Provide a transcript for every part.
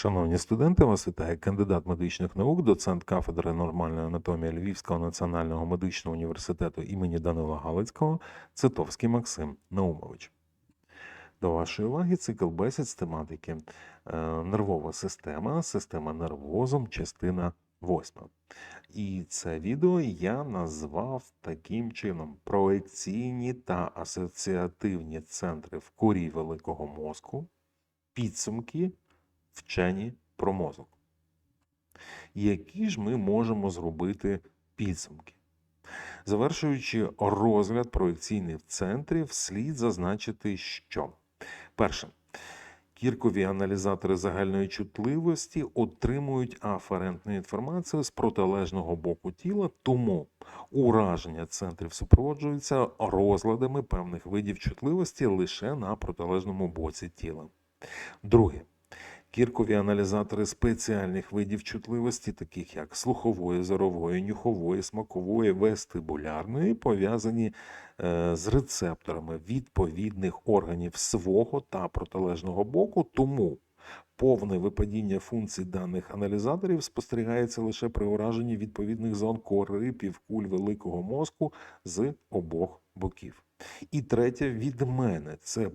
Шановні студенти, вас вітає кандидат медичних наук, доцент кафедри нормальної анатомії Львівського національного медичного університету імені Данила Галицького Цитовський Максим Наумович. До вашої уваги цикл бесід з тематики е, нервова система, система нервозом, частина 8. І це відео я назвав таким чином: проекційні та асоціативні центри в корі великого мозку, підсумки вчені про мозок. Які ж ми можемо зробити підсумки? Завершуючи розгляд проекційних центрів, слід зазначити, що перше. Кіркові аналізатори загальної чутливості отримують аферентну інформацію з протилежного боку тіла, тому ураження центрів супроводжуються розладами певних видів чутливості лише на протилежному боці тіла. Друге. Кіркові аналізатори спеціальних видів чутливості, таких як слухової, зорової, нюхової, смакової, вестибулярної, пов'язані е, з рецепторами відповідних органів свого та протилежного боку, тому повне випадіння функцій даних аналізаторів спостерігається лише при ураженні відповідних зон кори півкуль великого мозку з обох боків. І третє від мене це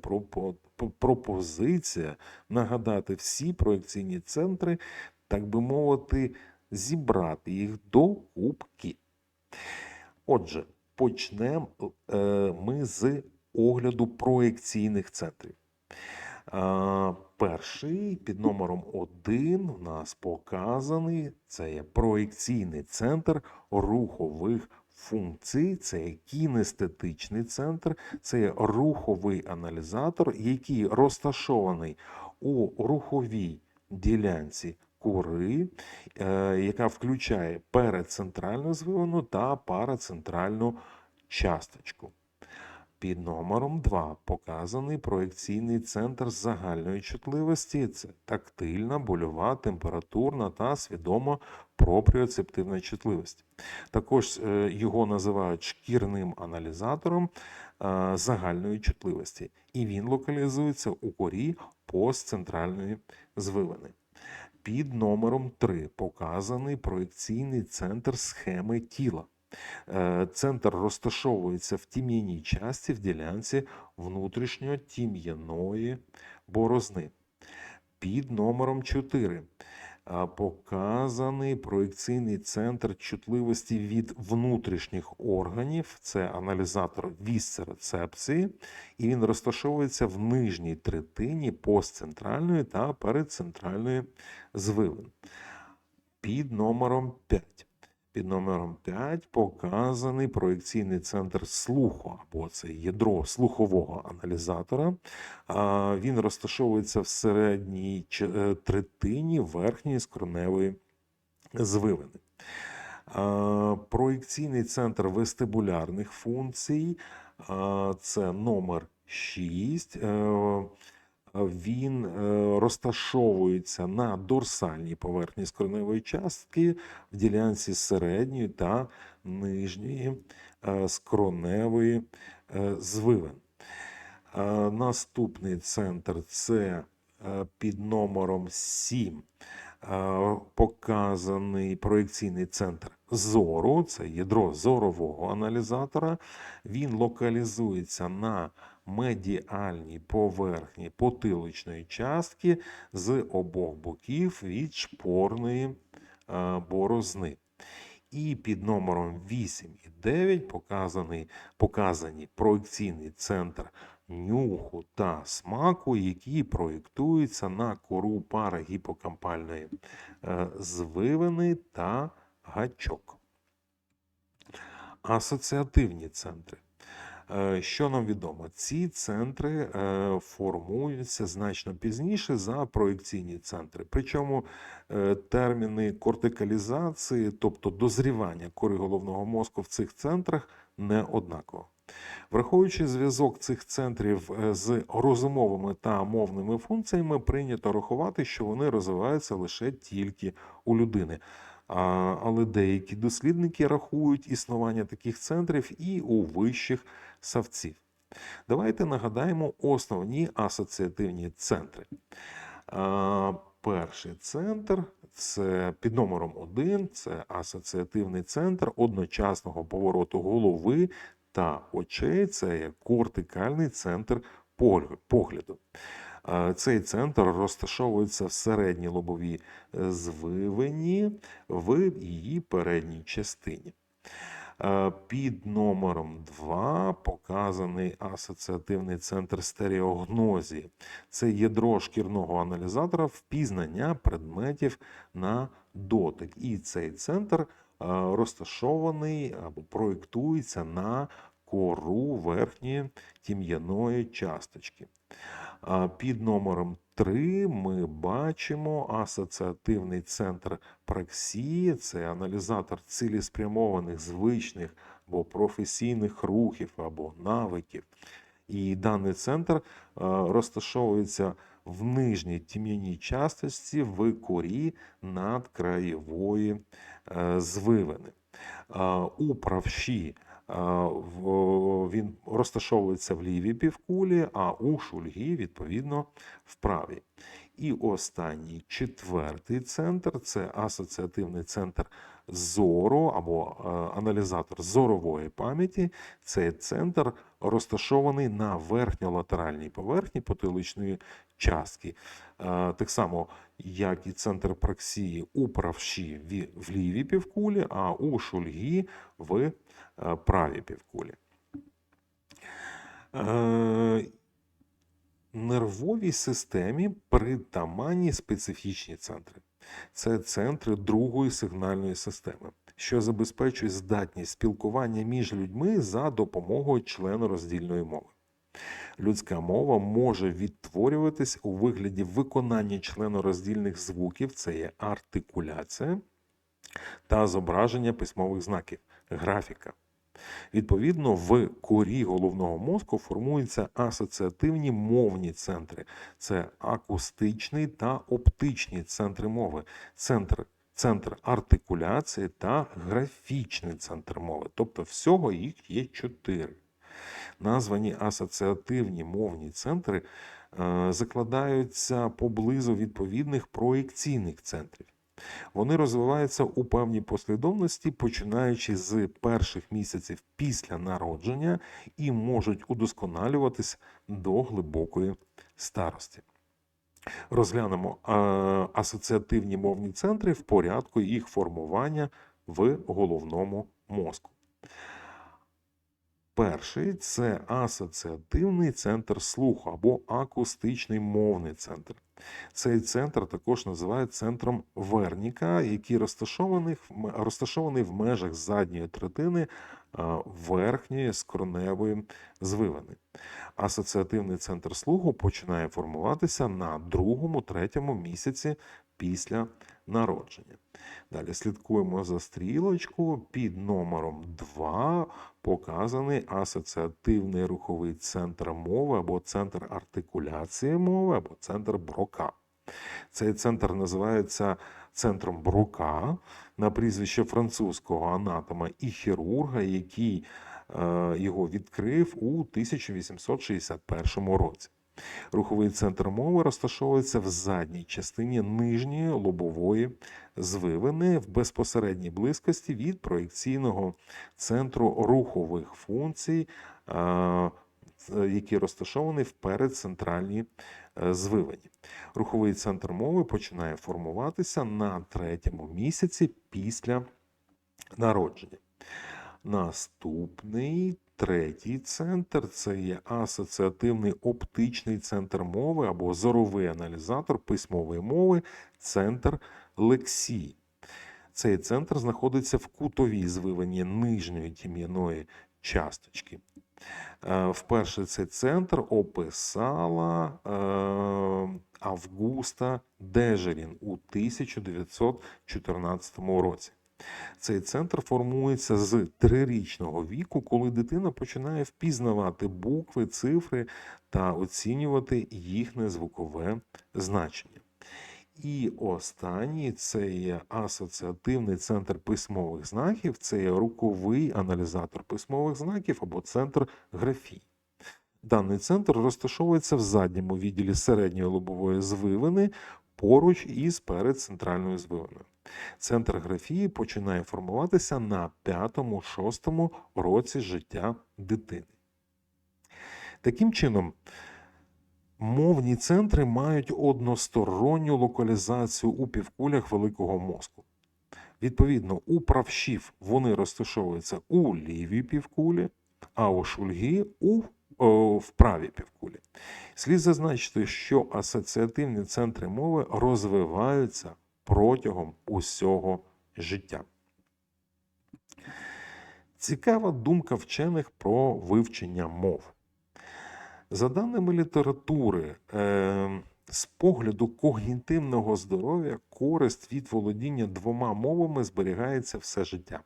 пропозиція нагадати всі проекційні центри, так би мовити, зібрати їх до кубки. Отже, почнемо е, ми з огляду проекційних центрів. Перший під номером 1 у нас показаний це є проекційний центр рухових функцій, це кінестетичний центр, це руховий аналізатор, який розташований у руховій ділянці кори, е, яка включає перецентральну звивину та парацентральну часточку. Під номером 2 показаний проекційний центр загальної чутливості. Це тактильна, больова, температурна та свідомо пропріоцептивна чутливість. Також е, його називають шкірним аналізатором е, загальної чутливості, і він локалізується у корі постцентральної звивини. Під номером 3 показаний проекційний центр схеми тіла. Е, Центр розташовується в тім'яній часті в ділянці внутрішньотім'яної борозни. Під номером 4 е, показаний проекційний центр чутливості від внутрішніх органів. Це аналізатор вісцерецепції, і він розташовується в нижній третині постцентральної та передцентральної звивин. Під номером 5 під номером 5 показаний проекційний центр слуху, або це ядро слухового аналізатора. Він розташовується в середній е, третині верхньої скроневої звивини. А, Проекційний центр вестибулярних функцій це номер 6. Він е, розташовується на дорсальній поверхні скроневої частки в ділянці середньої та нижньої е, скроневої е, звивин. Е, Наступний центр це е, під номером 7 е, показаний проекційний центр зору, це ядро зорового аналізатора. Він локалізується на медіальній поверхні потиличної частки з обох боків від шпорної е, борозни. І під номером 8 і 9 показаний, показані проекційний центр нюху та смаку, які проєктуються на кору парагіпокампальної е, звивини та гачок. Асоціативні центри. Е, Що нам відомо? Ці центри е, формуються значно пізніше за проекційні центри. Причому е, терміни кортикалізації, тобто дозрівання кори головного мозку в цих центрах, не однаково. Враховуючи зв'язок цих центрів з розумовими та мовними функціями, прийнято рахувати, що вони розвиваються лише тільки у людини. Але деякі дослідники рахують існування таких центрів і у вищих савців. Давайте нагадаємо основні асоціативні центри. Перший центр це під номером 1, це асоціативний центр одночасного повороту голови та очей. Це кортикальний центр погляду. Цей центр розташовується в середній лобовій е, звивині в її передній частині. Е, Під номером 2 показаний асоціативний центр стереогнозії. Це ядро шкірного аналізатора впізнання предметів на дотик. І цей центр е, розташований або проєктується на кору верхньої тім'яної часточки. Під номером 3 ми бачимо асоціативний центр праксії. Це аналізатор цілеспрямованих звичних або професійних рухів або навиків. І даний центр розташовується в нижній тім'яній часточці в корі надкраєвої е, звивини. У правші він розташовується в лівій півкулі, а у шульгі, відповідно, в правій. І останній четвертий центр це асоціативний центр зору або е, аналізатор зорової пам'яті. Цей центр розташований на верхньолатеральній поверхні потиличної частки. Е, Так само, як і центр праксії у правші в лівій півкулі, а у шульгі в е, правій півкулі. Е, Нервовій системі притаманні специфічні центри. Це центри другої сигнальної системи, що забезпечує здатність спілкування між людьми за допомогою членороздільної мови. Людська мова може відтворюватись у вигляді виконання членороздільних звуків, це є артикуляція, та зображення письмових знаків, графіка. Відповідно, в корі головного мозку формуються асоціативні мовні центри. Це акустичний та оптичні центри мови, центр, центр артикуляції та графічний центр мови. Тобто всього їх є чотири. Названі асоціативні мовні центри е, закладаються поблизу відповідних проєкційних центрів. Вони розвиваються у певній послідовності, починаючи з перших місяців після народження і можуть удосконалюватись до глибокої старості. Розглянемо е, асоціативні мовні центри в порядку їх формування в головному мозку. Перший це асоціативний центр слуху або акустичний мовний центр. Цей центр також називають центром Верніка, який розташований, розташований в межах задньої третини верхньої скроневої звивини. Асоціативний центр слуху починає формуватися на другому-третьому місяці після народження. Далі слідкуємо за стрілочку. Під номером 2 показаний асоціативний руховий центр мови або центр артикуляції мови, або центр Брока. Цей центр називається центром Брока на прізвище французького анатома і хірурга, який е, його відкрив у 1861 році. Руховий центр мови розташовується в задній частині нижньої лобової звивини в безпосередній близькості від проєкційного центру рухових функцій, який розташований в передцентральній е, звивині. Руховий центр мови починає формуватися на третьому місяці після народження. Наступний третій центр це є асоціативний оптичний центр мови або зоровий аналізатор письмової мови, центр лексії. Цей центр знаходиться в кутовій звивині нижньої тім'яної часточки. Е, Вперше цей центр описала е, Августа Дежерін у 1914 році. Цей центр формується з трирічного віку, коли дитина починає впізнавати букви, цифри та оцінювати їхнє звукове значення. І останній це є асоціативний центр письмових знаків, це є руховий аналізатор письмових знаків або центр графії. Даний центр розташовується в задньому відділі середньої лобової звивини поруч із передцентральною звивиною. Центр графії починає формуватися на 5-6 році життя дитини. Таким чином, мовні центри мають односторонню локалізацію у півкулях великого мозку. Відповідно, у правшів вони розташовуються у лівій півкулі, а у шульги у в правій півкулі. Слід зазначити, що асоціативні центри мови розвиваються протягом усього життя. Цікава думка вчених про вивчення мов. За даними літератури, е, з погляду когнітивного здоров'я користь від володіння двома мовами зберігається все життя.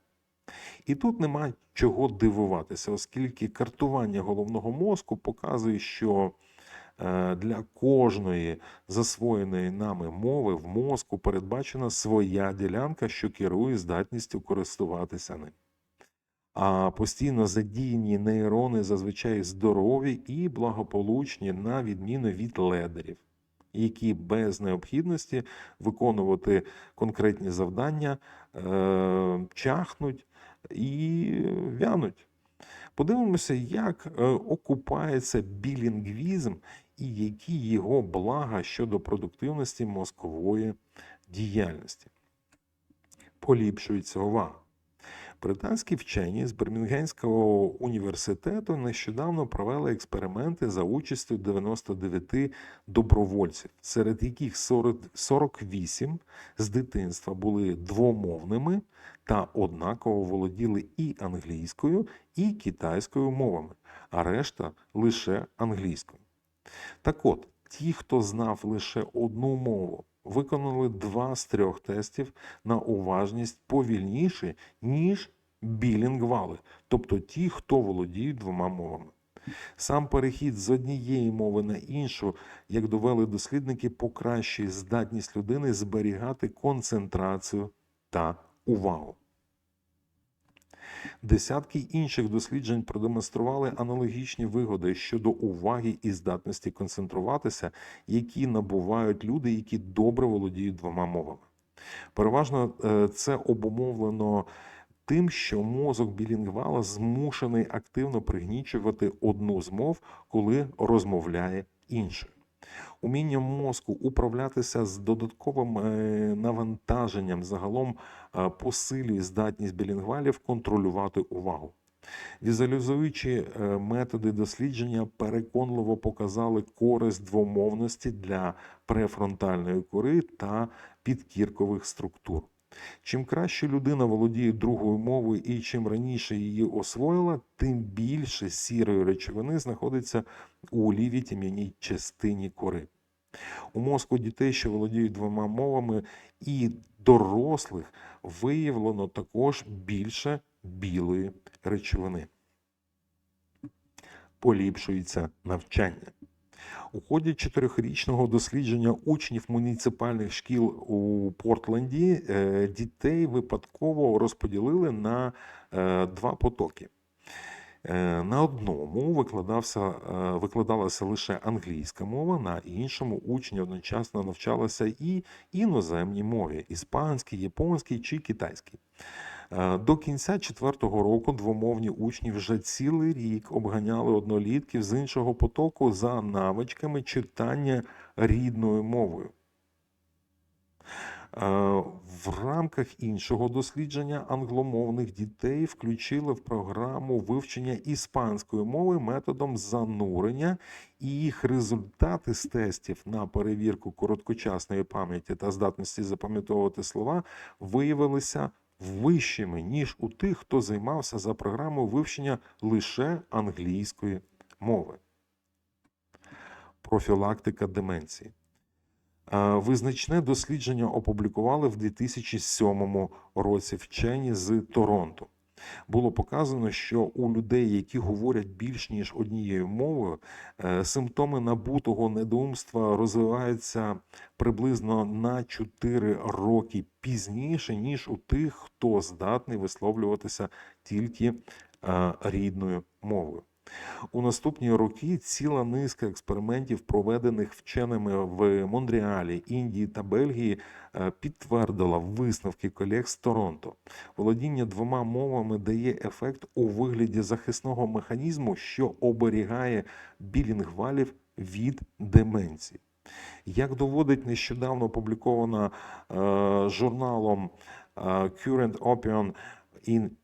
І тут нема чого дивуватися, оскільки картування головного мозку показує, що для кожної засвоєної нами мови в мозку передбачена своя ділянка, що керує здатністю користуватися ним. А постійно задіяні нейрони зазвичай здорові і благополучні, на відміну від ледерів, які без необхідності виконувати конкретні завдання е, чахнуть і вянуть. Подивимося, як е, окупається білінгвізм і які його блага щодо продуктивності мозкової діяльності. Поліпшується увага. Британські вчені з Бірмінгемського університету нещодавно провели експерименти за участю 99 добровольців, серед яких 48 з дитинства були двомовними та однаково володіли і англійською, і китайською мовами, а решта лише англійською. Так от, ті, хто знав лише одну мову, виконали два з трьох тестів на уважність повільніше, ніж білінгвали, тобто ті, хто володіють двома мовами. Сам перехід з однієї мови на іншу, як довели дослідники, покращує здатність людини зберігати концентрацію та увагу. Десятки інших досліджень продемонстрували аналогічні вигоди щодо уваги і здатності концентруватися, які набувають люди, які добре володіють двома мовами. Переважно е, це обумовлено тим, що мозок білінгвала змушений активно пригнічувати одну з мов, коли розмовляє іншою. Уміння мозку управлятися з додатковим е, навантаженням загалом е, посилює здатність білінгвалів контролювати увагу. Візуалізуючи е, методи дослідження, переконливо показали користь двомовності для префронтальної кори та підкіркових структур. Чим краще людина володіє другою мовою і чим раніше її освоїла, тим більше сірої речовини знаходиться у лівій тім'яній частині кори. У мозку дітей, що володіють двома мовами, і дорослих виявлено також більше білої речовини. Поліпшується навчання. У ході чотирьохрічного дослідження учнів муніципальних шкіл у Портленді е, дітей випадково розподілили на е, два потоки. Е, на одному викладався, викладалася лише англійська мова, на іншому учні одночасно навчалися і іноземні мови іспанський, японський чи китайський. Е, до кінця четвертого року двомовні учні вже цілий рік обганяли однолітків з іншого потоку за навичками читання рідною мовою. Е, в рамках іншого дослідження англомовних дітей включили в програму вивчення іспанської мови методом занурення, і їх результати з тестів на перевірку короткочасної пам'яті та здатності запам'ятовувати слова виявилися вищими, ніж у тих, хто займався за програмою вивчення лише англійської мови. Профілактика деменції. Визначне дослідження опублікували в 2007 році вчені з Торонто було показано, що у людей, які говорять більш ніж однією мовою, е, симптоми набутого недоумства розвиваються приблизно на 4 роки пізніше, ніж у тих, хто здатний висловлюватися тільки е, рідною мовою. У наступні роки ціла низка експериментів, проведених вченими в Монреалі, Індії та Бельгії, е, підтвердила висновки колег з Торонто. Володіння двома мовами дає ефект у вигляді захисного механізму, що оберігає білінгвалів від деменції. Як доводить нещодавно опублікована е, журналом е, Current Opinion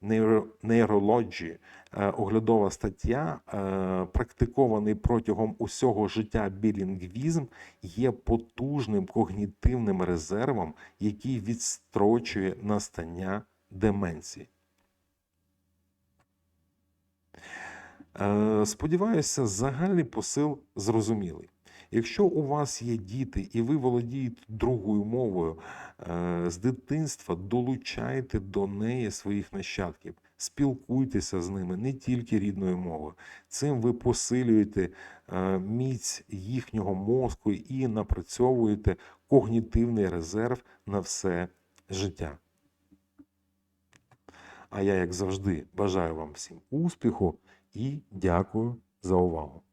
Neuro- Neurology е, оглядова стаття, е, практикований протягом усього життя білінгвізм є потужним когнітивним резервом, який відстрочує настання деменції. Е, Сподіваюся, загальний посил зрозумілий. Якщо у вас є діти і ви володієте другою мовою е, з дитинства, долучайте до неї своїх нащадків, спілкуйтеся з ними не тільки рідною мовою. Цим ви посилюєте е, міць їхнього мозку і напрацьовуєте когнітивний резерв на все життя. А я, як завжди, бажаю вам всім успіху і дякую за увагу.